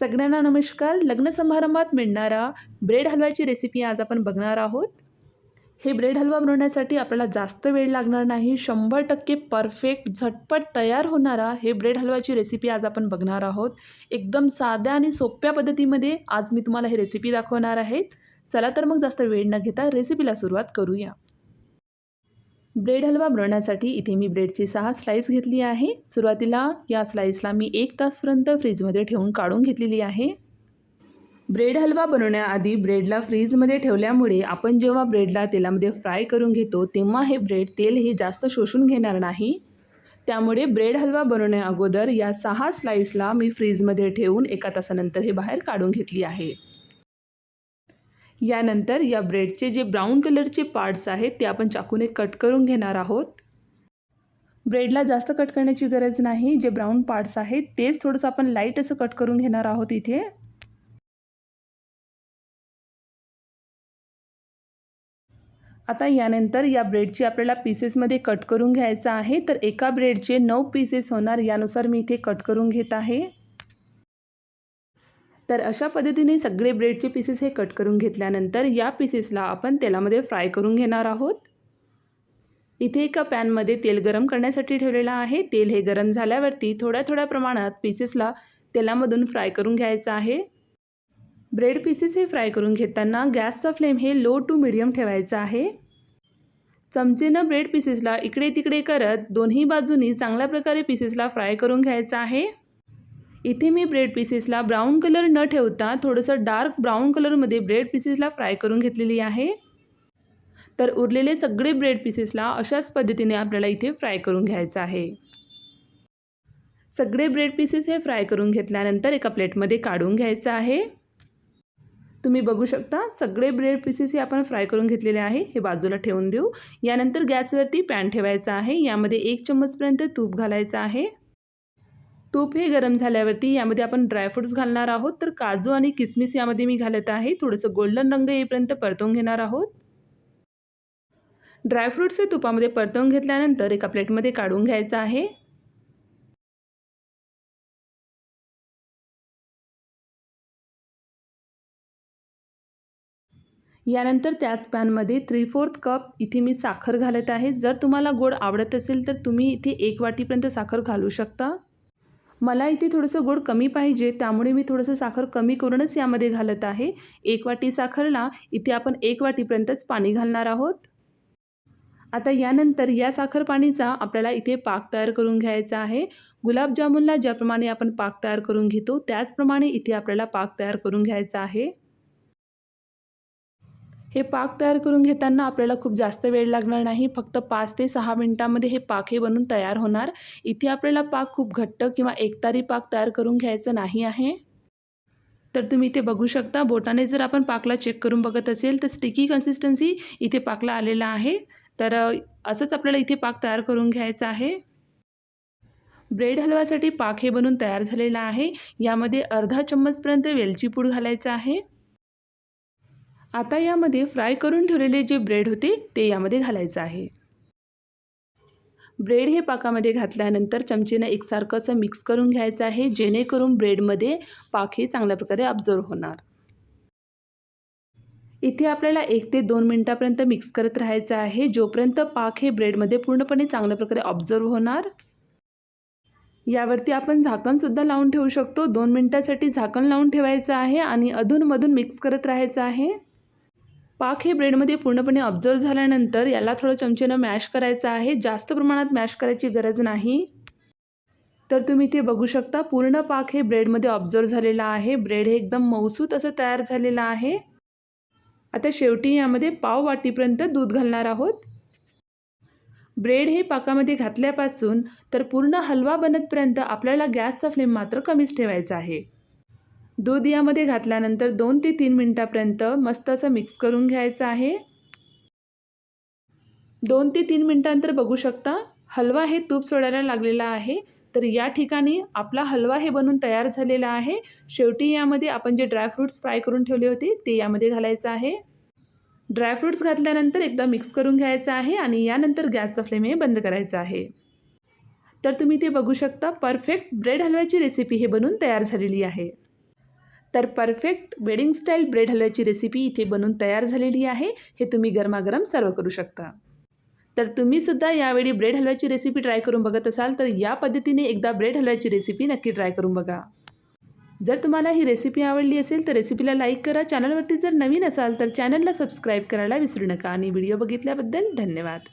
सगळ्यांना नमस्कार. लग्न समारंभात मिळणारा ब्रेड हलव्याची रेसिपी आज आपण बघणार आहोत. हे ब्रेड हलवा बनवण्यासाठी आपल्याला जास्त वेळ लागणार नाही. शंभर टक्के परफेक्ट झटपट तयार होणारा हे ब्रेड हलवाची रेसिपी आज आपण बघणार आहोत. एकदम साध्या आणि सोप्या पद्धतीमध्ये आज मी तुम्हाला ही रेसिपी दाखवणार आहेत. चला तर मग जास्त वेळ न घेता रेसिपीला सुरुवात करूया. ब्रेड हलवा बनवण्यासाठी इथे मी ब्रेडची सहा स्लाईस घेतली आहे. सुरुवातीला या स्लाईसला मी एक तासपर्यंत फ्रीजमध्ये ठेवून काढून घेतलेली आहे. ब्रेड हलवा बनवण्याआधी ब्रेडला फ्रीजमध्ये ठेवल्यामुळे आपण जेव्हा ब्रेडला तेलामध्ये फ्राय करून घेतो तेव्हा हे ब्रेड तेल हे जास्त शोषून घेणार नाही. त्यामुळे ब्रेड हलवा बनवण्या अगोदर या सहा स्लाईसला मी फ्रीजमध्ये ठेवून एका तासानंतर हे बाहेर काढून घेतली आहे. यानंतर या ब्रेडचे जे ब्राऊन कलरचे पार्ट्स आहेत ते आपण चाकूने कट करून घेणार आहोत. ब्रेडला जास्त कट करण्याची गरज नाही जे ब्राऊन पार्ट्स आहेत तेच थोडंसं आपण लाइट असं कट करून घेणार आहोत इथे. आता यानंतर या ब्रेडची आपल्याला पीसेसमध्ये कट करून घ्यायचं आहे तर एका ब्रेडचे नऊ पीसेस होणार यानुसार मी इथे कट करून घेत आहे. तर अशा पद्धतीने सगळे ब्रेडचे पीसेस हे कट करून घेतल्यानंतर या पीसेसला आपण तेलामध्ये फ्राय करून घेणार आहोत. इथे एका पॅनमध्ये तेल गरम करण्यासाठी ठेवलेलं आहे. तेल हे गरम झाल्यावरती थोड्या थोड्या प्रमाणात पीसेसला तेलामधून फ्राय करून घ्यायचं आहे. ब्रेड पीसेस हे फ्राय करून घेताना गॅसचा फ्लेम हे लो टू मिडियम ठेवायचा आहे. चमचेनं ब्रेड पीसेसला इकडे तिकडे करत दोन्ही बाजूनी चांगल्या प्रकारे पीसेसला फ्राय करून घ्यायचं आहे. इथे मी ब्रेड पीसेसला ब्राऊन कलर न ठेवता थोडंसं डार्क ब्राऊन कलरमध्ये ब्रेड पीसेसला फ्राय करून घेतलेली आहे. तर उरलेले सगळे ब्रेड पीसेसला अशाच पद्धतीने आपल्याला इथे फ्राय करून घ्यायचं आहे. सगळे ब्रेड पीसेस हे फ्राय करून घेतल्यानंतर एका प्लेटमध्ये काढून घ्यायचं आहे. तुम्ही बघू शकता सगळे ब्रेड पीसेस हे आपण फ्राय करून घेतलेले आहे. हे बाजूला ठेवून देऊ. यानंतर गॅसवरती पॅन ठेवायचा आहे. यामध्ये एक चम्मचपर्यंत तूप घालायचं आहे. तूप हे गरम झाल्यावरती यामध्ये आपण ड्रायफ्रूट्स घालणार आहोत. तर काजू आणि किसमिस यामध्ये मी घालत आहे. थोडंसं गोल्डन रंग येईपर्यंत परतवून घेणार आहोत. ड्रायफ्रूट्स हे तुपामध्ये परतवून घेतल्यानंतर एका प्लेटमध्ये काढून घ्यायचं आहे. यानंतर त्याच पॅनमध्ये थ्री फोर्थ कप इथे मी साखर घालत आहे. जर तुम्हाला गोड आवडत असेल तर तुम्ही इथे एक वाटीपर्यंत साखर घालू शकता. मला इथे थोडंसं गोड कमी पाहिजे त्यामुळे मी थोडंसं साखर कमी करूनच यामध्ये घालत आहे. एक वाटी साखरला इथे आपण एक वाटीपर्यंतच पाणी घालणार आहोत. आता यानंतर या साखर पाणीचा आपल्याला इथे पाक तयार करून घ्यायचा आहे. गुलाबजामुनला ज्याप्रमाणे आपण पाक तयार करून घेतो त्याचप्रमाणे इथे आपल्याला पाक तयार करून घ्यायचा आहे. हे पाक तयार करून घेताना आपल्याला खूप जास्त वेळ लागणार नाही. फक्त पाच ते सहा मिनटामध्ये हे पाक हे बनून तयार होणार. इथे आपल्याला पाक खूप घट्ट किंवा एकतारी पाक तयार करून घ्यायचं नाही आहे. तर तुम्ही इथे बघू शकता बोटाने जर आपण पाकला चेक करून बघत असेल तर स्टिकी कन्सिस्टन्सी इथे पाकला आलेला आहे. तर असंच आपल्याला इथे पाक तयार करून घ्यायचं आहे. ब्रेड हलवासाठी पाक हे बनून तयार झालेला आहे. यामध्ये अर्धा चम्मचपर्यंत वेलची पूड घालायचं आहे. आता यामध्ये फ्राय करून ठेवलेले जे ब्रेड होते ते यामध्ये घालायचं आहे. ब्रेड हे पाकामध्ये घातल्यानंतर चमचेनं एकसारखं असं मिक्स करून घ्यायचं आहे जेणेकरून ब्रेडमध्ये पाक हे चांगल्या प्रकारे ऑब्झर्व होणार. इथे आपल्याला एक ते दोन मिनटापर्यंत मिक्स करत राहायचं आहे जोपर्यंत पाक हे ब्रेडमध्ये पूर्णपणे चांगल्या प्रकारे ऑब्झर्व होणार. यावरती आपण झाकणसुद्धा लावून ठेवू शकतो. दोन मिनटासाठी झाकण लावून ठेवायचं आहे आणि अधूनमधून मिक्स करत राहायचं आहे. पाक हे ब्रेडमध्ये पूर्णपणे ऑब्झर्व झाल्यानंतर याला थोडं चमचेनं मॅश करायचं आहे. जास्त प्रमाणात मॅश करायची गरज नाही. तर तुम्ही ते बघू शकता पूर्ण पाक हे ब्रेडमध्ये ऑब्झर्व झालेला आहे. ब्रेड हे एकदम मौसूत असं तयार झालेलं आहे. आता शेवटी यामध्ये पाव वाटीपर्यंत दूध घालणार आहोत. ब्रेड हे पाकामध्ये घातल्यापासून तर पूर्ण हलवा बनतपर्यंत आपल्याला गॅसचा फ्लेम मात्र कमीच ठेवायचा आहे. दूध यामध्ये घातल्यानंतर दोन ते तीन मिनटापर्यंत मस्त असं मिक्स करून घ्यायचं आहे. दोन ते तीन मिनटानंतर बघू शकता हलवा हे तूप सोडायला लागलेला आहे. तर या ठिकाणी आपला हलवा हे बनून तयार झालेला आहे. शेवटी यामध्ये आपण जे ड्रायफ्रूट्स फ्राय करून ठेवले होते ते यामध्ये घालायचं आहे. ड्रायफ्रूट्स घातल्यानंतर एकदा मिक्स करून घ्यायचं आहे आणि यानंतर गॅसचा फ्लेम हे बंद करायचा आहे. तर तुम्ही ते बघू शकता परफेक्ट ब्रेड हलव्याची रेसिपी हे बनून तयार झालेली आहे. तर परफेक्ट वेडिंग स्टाईल ब्रेड हलव्याची रेसिपी इथे बनून तयार झालेली आहे. हे तुम्ही गरमागरम सर्व करू शकता. तर तुम्हीसुद्धा यावेळी ब्रेड हलव्याची रेसिपी ट्राय करून बघत असाल तर या पद्धतीने एकदा ब्रेड हलव्याची रेसिपी नक्की ट्राय करून बघा. जर तुम्हाला ही रेसिपी आवडली असेल तर रेसिपीला लाईक करा. चॅनलवरती जर नवीन असाल तर चॅनलला सबस्क्राईब करायला विसरू नका. आणि व्हिडिओ बघितल्याबद्दल धन्यवाद.